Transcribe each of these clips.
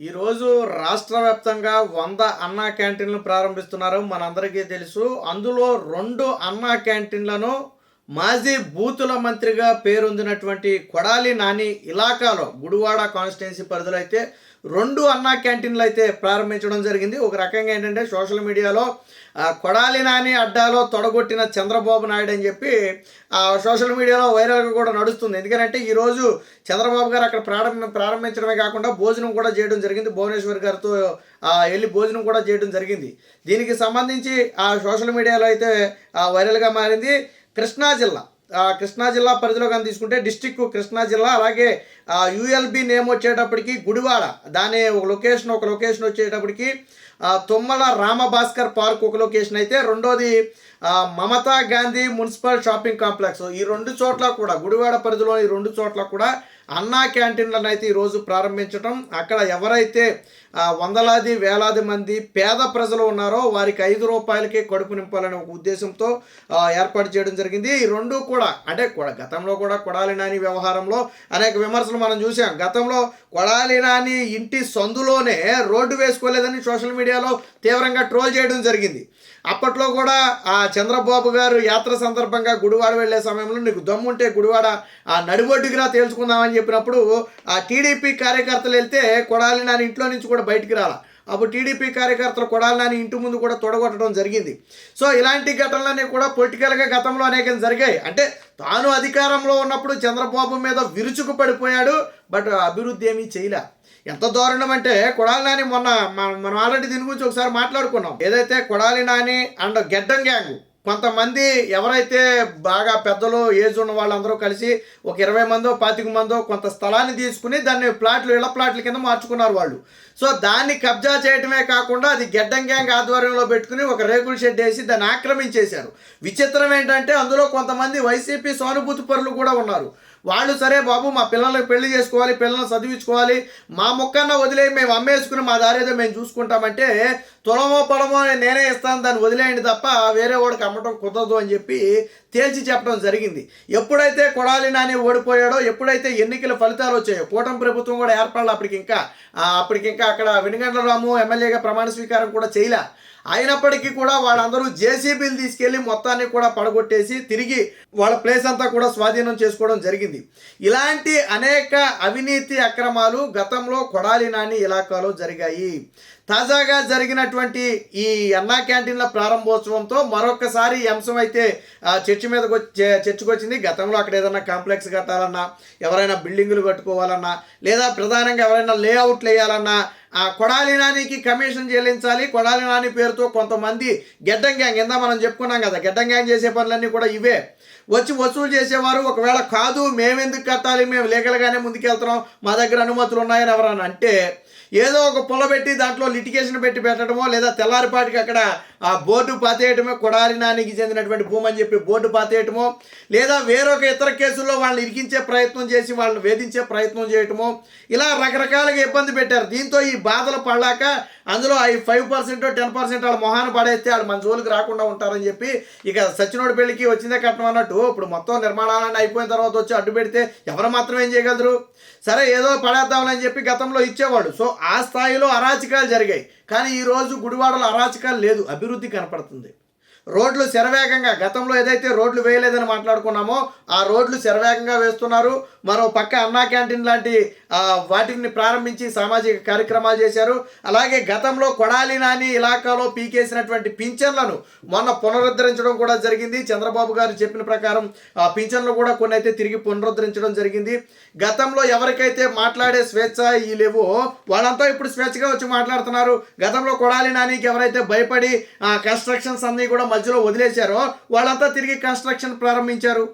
ఈరోజు రాష్ట్ర వ్యాప్తంగా వంద అన్నా క్యాంటీన్లు ప్రారంభిస్తున్నారు. మనందరికీ తెలుసు. అందులో రెండు అన్నా క్యాంటీన్లను మాజీ బూతుల మంత్రిగా పేరొందినటువంటి కొడాలి నాని ఇలాకాలో గుడివాడ కాన్స్టిట్యున్సీ పరిధిలో అయితే రెండు అన్నా క్యాంటీన్లు అయితే ప్రారంభించడం జరిగింది. ఒక రకంగా ఏంటంటే సోషల్ మీడియాలో కొడాలి నాని అడ్డాలో తొడగొట్టిన చంద్రబాబు నాయుడు అని చెప్పి ఆ, సోషల్ మీడియాలో వైరల్గా కూడా నడుస్తుంది. ఎందుకంటే ఈరోజు చంద్రబాబు గారు అక్కడ ప్రారంభ ప్రారంభించడమే కాకుండా భోజనం కూడా చేయడం జరిగింది. భువనేశ్వర్ గారితో వెళ్ళి భోజనం కూడా చేయడం జరిగింది. దీనికి సంబంధించి ఆ సోషల్ మీడియాలో అయితే ఆ, వైరల్గా మారింది కృష్ణా జిల్లా. కృష్ణా జిల్లా పరిధిలో కానీ తీసుకుంటే డిస్టిక్ కృష్ణా జిల్లా అలాగే యుఎల్బి నేమ్ వచ్చేటప్పటికి గుడివాడ. దాని ఒక లొకేషన్ ఒక లొకేషన్ వచ్చేటప్పటికి తుమ్మల రామభాస్కర్ పార్క్ ఒక లొకేషన్ అయితే. రెండోది Mamata Gandhi municipal shopping complex. ఈ రెండు చోట్ల కూడా గుడివాడ పరిధిలో ఈ రెండు చోట్ల కూడా అన్నా క్యాంటీన్లను అయితే ఈరోజు ప్రారంభించడం అక్కడ ఎవరైతే వందలాది వేలాది మంది పేద ప్రజలు ఉన్నారో వారికి ఐదు రూపాయలకే కడుపు నింపాలనే ఒక ఉద్దేశంతో ఏర్పాటు చేయడం జరిగింది. ఈ రెండు కూడా అంటే గతంలో కూడా కొడాలి నాని వ్యవహారంలో అనేక విమర్శలు మనం చూసాం గతంలో కొడాలి నాని ఇంటి సందులోనే రోడ్డు వేసుకోలేదని సోషల్ మీడియాలో తీవ్రంగా ట్రోల్ చేయడం జరిగింది. అప్పట్లో కూడా ఆ చంద్రబాబు గారు యాత్ర సందర్భంగా గుడివాడ వెళ్ళే సమయంలో నీకు దమ్ముంటే గుడివాడ ఆ నడిబొడ్డుకి రా తేల్చుకుందామని చెప్పినప్పుడు ఆ టీడీపీ కార్యకర్తలు వెళ్తే కొడాలి నాని ఇంట్లో నుంచి కూడా బయటికి రాల. అప్పుడు టీడీపీ కార్యకర్తలు కొడాలి నాని ఇంటి ముందు కూడా తొడగొట్టడం జరిగింది. సో ఇలాంటి ఘటనలన్నీ కూడా పొలిటికల్గా గతంలో అనేకం జరిగాయి. అంటే తాను అధికారంలో ఉన్నప్పుడు చంద్రబాబు మీద విరుచుకు పడిపోయాడు బట్ అభివృద్ధి ఏమీ చేయలే. ఎంత దారుణం అంటే కొడాలి నాని మొన్న మనం ఆల్రెడీ దీని గురించి ఒకసారి మాట్లాడుకున్నాం. ఏదైతే కొడాలి నాని అండ్ గెడ్డం గ్యాంగ్ కొంతమంది ఎవరైతే బాగా పెద్దలు ఏజ్ ఉన్న వాళ్ళందరూ కలిసి ఒక ఇరవై మందో పాతిక మందో కొంత స్థలాన్ని తీసుకుని దాన్ని ప్లాట్లు ఇళ్ళ ప్లాట్ల కింద మార్చుకున్నారు వాళ్ళు. సో దాన్ని కబ్జా చేయటమే కాకుండా అది గెడ్డం గ్యాంగ్ ఆధ్వర్యంలో పెట్టుకుని ఒక రేకుల షెడ్ వేసి దాన్ని ఆక్రమించేశారు. విచిత్రం ఏంటంటే అందులో కొంతమంది వైసీపీ సానుభూతి పరులు కూడా ఉన్నారు. వాళ్ళు సరే బాబు మా పిల్లలకు పెళ్ళి చేసుకోవాలి పిల్లల్ని చదివించుకోవాలి మా మొక్కన్న వదిలే మేము అమ్మేసుకుని మా దారేదో మేము చూసుకుంటామంటే తులమో పడమో నేనే ఇస్తాను దాన్ని వదిలేయండి తప్ప వేరే వాడికి అమ్మటం కుదరదు అని చెప్పి తేల్చి చెప్పడం జరిగింది. ఎప్పుడైతే కొడాలి నాని ఓడిపోయాడో ఎప్పుడైతే ఎన్నికల ఫలితాలు వచ్చాయో కూటమి ప్రభుత్వం కూడా ఏర్పడాలి అప్పటికి ఇంకా. అప్పటికింకా అప్పటికి ఇంకా అక్కడ వెనుగండ్ల రాము ఎమ్మెల్యేగా ప్రమాణ స్వీకారం కూడా చేయలే. అయినప్పటికీ కూడా వాళ్ళందరూ జేసీబీలు తీసుకెళ్ళి మొత్తాన్ని కూడా పడగొట్టేసి తిరిగి వాళ్ళ ప్లేస్ అంతా కూడా స్వాధీనం చేసుకోవడం జరిగింది. ఇలాంటి అనేక అవినీతి అక్రమాలు గతంలో కొడాలి నాని ఇలాకాలో జరిగాయి. తాజాగా జరిగినటువంటి ఈ అన్నా క్యాంటీన్ల ప్రారంభోత్సవంతో మరొకసారి ఈ అంశం అయితే ఆ, చర్చ మీదకి వచ్చి వచ్చింది. గతంలో అక్కడ ఏదైనా కాంప్లెక్స్ కట్టాలన్నా ఎవరైనా బిల్డింగులు కట్టుకోవాలన్నా లేదా ప్రధానంగా ఎవరైనా లేఅవుట్లు వేయాలన్నా ఆ కొడాలి నానికి కమిషన్ చెల్లించాలి. కొడాలి నాని పేరుతో కొంతమంది గెడ్డం గ్యాంగ్ ఇందా మనం చెప్పుకున్నాం కదా గెడ్డం గ్యాంగ్ చేసే పనులన్నీ కూడా ఇవే. వచ్చి వసూలు చేసేవారు ఒకవేళ కాదు మేమెందుకు కట్టాలి మేము లీగల్గానే ముందుకెళ్తున్నాం మా దగ్గర అనుమతులు ఉన్నాయని ఎవరన్నా అంటే ఏదో ఒక పుల్ల పెట్టి దాంట్లో లిటిగేషన్ పెట్టి పెట్టడమో లేదా తెల్లారిపాటికి అక్కడ ఆ బోర్డు పాతేయటమే కొడారి నానికి చెందినటువంటి భూమి అని చెప్పి బోర్డు పాతేయటమో లేదా వేరొక ఇతర కేసుల్లో వాళ్ళని ఇరికించే ప్రయత్నం చేసి వాళ్ళని వేధించే ప్రయత్నం చేయటమో ఇలా రకరకాలుగా ఇబ్బంది పెట్టారు. దీంతో ఈ బాధలు పడలేక అందులో ఈ ఫైవ్ పర్సెంట్ టెన్ పర్సెంట్ వాళ్ళ మొహాన్ని పడేస్తే వాళ్ళు మన జోలికి రాకుండా ఉంటారని చెప్పి ఇక సచినోడి పెళ్ళికి వచ్చిందే కట్టడం అన్నట్టు. ఇప్పుడు మొత్తం నిర్మాణాలన్నీ అయిపోయిన తర్వాత వచ్చి అడ్డు పెడితే ఎవరు మాత్రం ఏం చేయగలరు? సరే ఏదో పడేద్దామని చెప్పి గతంలో ఇచ్చేవాడు సో ఆ స్థాయిలో అరాచకాలు జరిగాయి. కానీ ఈ రోజు గుడివాడలో అరాచకాలు లేదు అభివృద్ధి కనపడుతుంది. రోడ్లు శరవేగంగా గతంలో ఏదైతే రోడ్లు వేయలేదని మాట్లాడుకున్నామో ఆ రోడ్లు శరవేగంగా వేస్తున్నారు. మరో పక్క అన్నా క్యాంటీన్ లాంటి వాటిని ప్రారంభించి సామాజిక కార్యక్రమాలు చేశారు. అలాగే గతంలో కొడాలి నాని ఇలాకాలో పీకేసినటువంటి పింఛన్లను మొన్న పునరుద్ధరించడం కూడా జరిగింది. చంద్రబాబు గారు చెప్పిన ప్రకారం ఆ పింఛన్లు కూడా కొన్ని అయితే తిరిగి పునరుద్ధరించడం జరిగింది. గతంలో ఎవరికైతే మాట్లాడే స్వేచ్ఛ ఈ లేవో వాళ్ళంతా ఇప్పుడు స్వేచ్ఛగా వచ్చి మాట్లాడుతున్నారు. గతంలో కొడాలి నానికి ఎవరైతే భయపడి కన్స్ట్రక్షన్స్ అన్నీ కూడా మధ్యలో వదిలేశారో వాళ్ళంతా తిరిగి కన్స్ట్రక్షన్ ప్రారంభించారు.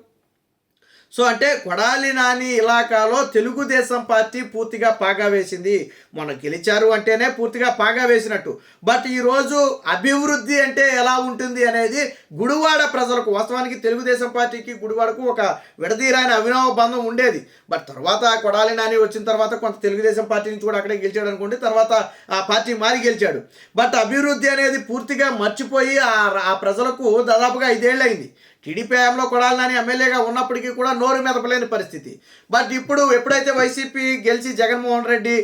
సో అంటే కొడాలి నాని ఇలాకాలో తెలుగుదేశం పార్టీ పూర్తిగా పాగా వేసింది మొన్న గెలిచారు అంటేనే పూర్తిగా పాగా వేసినట్టు. బట్ ఈరోజు అభివృద్ధి అంటే ఎలా ఉంటుంది అనేది గుడివాడ ప్రజలకు వాస్తవానికి తెలుగుదేశం పార్టీకి గుడివాడకు ఒక విడదీరాని అవినవ బంధం ఉండేది. బట్ తర్వాత కొడాలి నాని వచ్చిన తర్వాత కొంత తెలుగుదేశం పార్టీ నుంచి కూడా అక్కడే గెలిచాడు అనుకోండి తర్వాత ఆ పార్టీ మారి గెలిచాడు. బట్ అభివృద్ధి అనేది పూర్తిగా మర్చిపోయి ఆ ప్రజలకు దాదాపుగా ఐదేళ్ళు టీడీపీ హయాంలో కొడాలి నాని ఎమ్మెల్యేగా ఉన్నప్పటికీ కూడా నోరు మెదపలేని పరిస్థితి. బట్ ఇప్పుడు ఎప్పుడైతే వైసీపీ గెలిచి జగన్మోహన్ రెడ్డి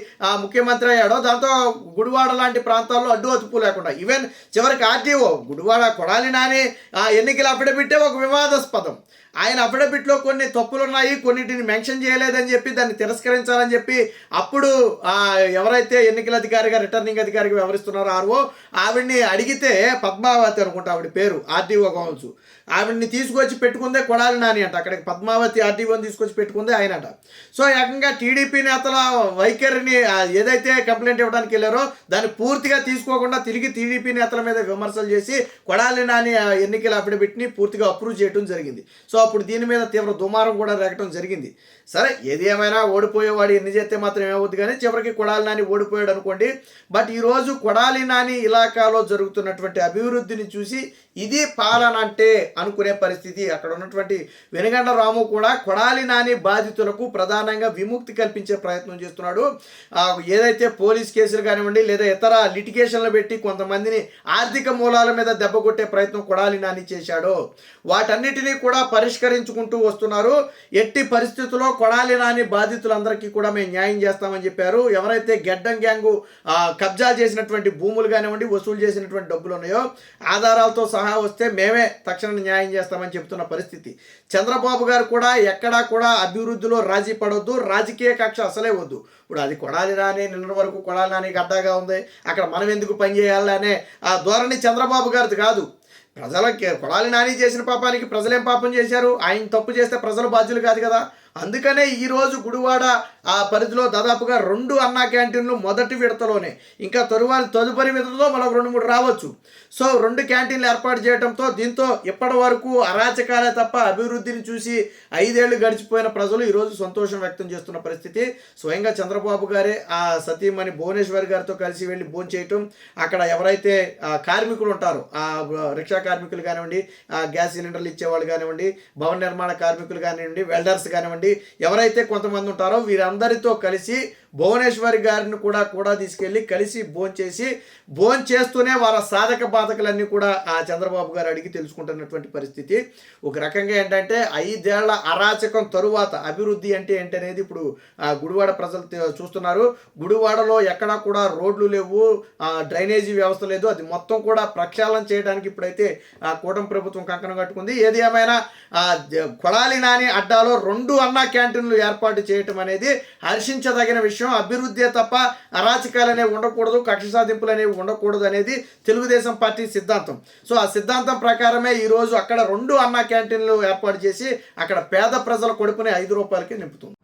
ముఖ్య ముఖ్యమంత్రి అయ్యాడో దాంతో గుడివాడ లాంటి ప్రాంతాల్లో అడ్డు అతుపు లేకుండా ఈవెన్ చివరికి ఆర్టీఓ గుడివాడ కొడాలి నాని ఆ, ఎన్నికల అఫిడవిట్టే ఒక వివాదాస్పదం. ఆయన అఫిడవిట్లో కొన్ని తప్పులు ఉన్నాయి కొన్నిటిని మెన్షన్ చేయలేదని చెప్పి దాన్ని తిరస్కరించాలని చెప్పి అప్పుడు ఎవరైతే ఎన్నికల అధికారిగా రిటర్నింగ్ అధికారిగా వ్యవహరిస్తున్నారో ఆర్ఓ ఆవిడ్ని అడిగితే పద్మావతి అనుకుంటా ఆవిడ పేరు ఆర్డీఓ కావచ్చు. ఆవిడ్ని తీసుకొచ్చి పెట్టుకుందే కొడాలి నాని అంట. అక్కడికి పద్మావతి ఆర్డీఓని తీసుకొచ్చి పెట్టుకుందే ఆయనట సో ఏకంగా టీడీపీ నేతల వైఖరిని ఏదైతే ఏదైతే కంప్లైంట్ ఇవ్వడానికి వెళ్ళారో దాన్ని పూర్తిగా తీసుకోకుండా తిరిగి టీడీపీ నేతల మీద విమర్శలు చేసి కొడాలి నాని ఎన్నికల అఫిడవిట్ని పూర్తిగా అప్రూవ్ చేయడం జరిగింది. సో అప్పుడు దీని మీద తీవ్ర దుమారం కూడా రేగటం జరిగింది. సరే ఏది ఏమైనా ఓడిపోయేవాడు ఎన్ని చేస్తే మాత్రం ఏమవుద్ది కానీ చివరికి కొడాలి నాని ఓడిపోయాడు అనుకోండి. బట్ ఈరోజు కొడాలి నాని ఇలాకాలో జరుగుతున్నటువంటి అభివృద్ధిని చూసి ఇది పాలన అంటే అనుకునే పరిస్థితి. అక్కడ ఉన్నటువంటి వెనుగండ రాము కూడా కొడాలి నాని బాధితులకు ప్రధానంగా విముక్తి కల్పించే ప్రయత్నం చేస్తున్నాడు. ఆ, ఏదైతే పోలీస్ కేసులు కానివ్వండి లేదా ఇతర లిటిగేషన్లు పెట్టి కొంతమందిని ఆర్థిక మూలాల మీద దెబ్బ కొట్టే ప్రయత్నం కొడాలి నాని చేశాడో. వాటన్నిటినీ కూడా పరిష్కరించుకుంటూ వస్తున్నారు. ఎట్టి పరిస్థితుల్లో కొడాలి నాని బాధితులందరికీ కూడా మేము న్యాయం చేస్తామని చెప్పారు. ఎవరైతే గెడ్డం గ్యాంగు కబ్జా చేసినటువంటి భూములు కానివ్వండి వసూలు చేసినటువంటి డబ్బులు ఉన్నాయో ఆధారాలతో సహా వస్తే మేమే తక్షణ న్యాయం చేస్తామని చెప్తున్న పరిస్థితి. చంద్రబాబు గారు కూడా ఎక్కడా కూడా అభివృద్ధిలో రాజీ పడవద్దు రాజకీయ కక్ష అసలే వద్దు. ఇప్పుడు అది కొడాలి రాని నిన్న వరకు కొడాలి నాని గడ్డాగా ఉంది. అక్కడ మనం ఎందుకు పని చేయాలనే ఆ ధోరణి చంద్రబాబు గారిది కాదు. ప్రజలకి కొడాలి నాని చేసిన పాపానికి ప్రజలేం పాపం చేశారు? ఆయన తప్పు చేస్తే ప్రజలు బాధ్యులు కాదు కదా. అందుకనే ఈరోజు గుడివాడ ఆ పరిధిలో దాదాపుగా రెండు అన్నా క్యాంటీన్లు మొదటి విడతలోనే. ఇంకా తరువాత తదుపరి విడతలో మనకు రెండు మూడు రావచ్చు. సో రెండు క్యాంటీన్లు ఏర్పాటు చేయడంతో దీంతో ఇప్పటి వరకు అరాచకాలే తప్ప అభివృద్ధిని చూసి ఐదేళ్ళు గడిచిపోయిన ప్రజలు ఈరోజు సంతోషం వ్యక్తం చేస్తున్న పరిస్థితి. స్వయంగా చంద్రబాబు గారే ఆ సతీమణి భువనేశ్వర్ గారితో కలిసి వెళ్ళి భోజనం చేయటం అక్కడ ఎవరైతే కార్మికులు ఉంటారో ఆ రిక్షా కార్మికులు కానివ్వండి ఆ గ్యాస్ సిలిండర్లు ఇచ్చేవాళ్ళు కానివ్వండి భవన నిర్మాణ కార్మికులు కానివ్వండి వెల్డర్స్ కానివ్వండి ఎవరైతే కొంతమంది ఉంటారో వీరందరితో కలిసి భువనేశ్వరి గారిని కూడా కూడా తీసుకెళ్ళి కలిసి భోజనం చేసి భోజనం చేస్తూనే వాళ్ళ సాధక బాధకులన్నీ కూడా ఆ చంద్రబాబు గారు అడిగి తెలుసుకుంటున్నటువంటి పరిస్థితి. ఒక రకంగా ఏంటంటే ఐదేళ్ళ అరాచకం తరువాత అభివృద్ధి అంటే ఏంటనేది ఇప్పుడు గుడివాడ ప్రజలు చూస్తున్నారు. గుడివాడలో ఎక్కడా కూడా రోడ్లు లేవు ఆ డ్రైనేజీ వ్యవస్థ లేదు. అది మొత్తం కూడా ప్రక్షాళన చేయడానికి ఇప్పుడైతే ఆ కూటమి ప్రభుత్వం కంకణం కట్టుకుంది. ఏది ఏమైనా కొడాలి నాని అడ్డాలో రెండు అన్నా క్యాంటీన్లు ఏర్పాటు చేయటం అనేది హర్షించదగిన విషయం. అభివృద్ధి తప్ప అరాచకాలు అనేవి ఉండకూడదు కక్ష సాధింపులు అనేవి ఉండకూడదు అనేది తెలుగుదేశం పార్టీ సిద్ధాంతం. సో ఆ సిద్ధాంతం ప్రకారమే ఈరోజు అక్కడ రెండు అన్నా క్యాంటీన్లు ఏర్పాటు చేసి అక్కడ పేద ప్రజల కొడుకుని ఐదు రూపాయలకి నింపుతుంది.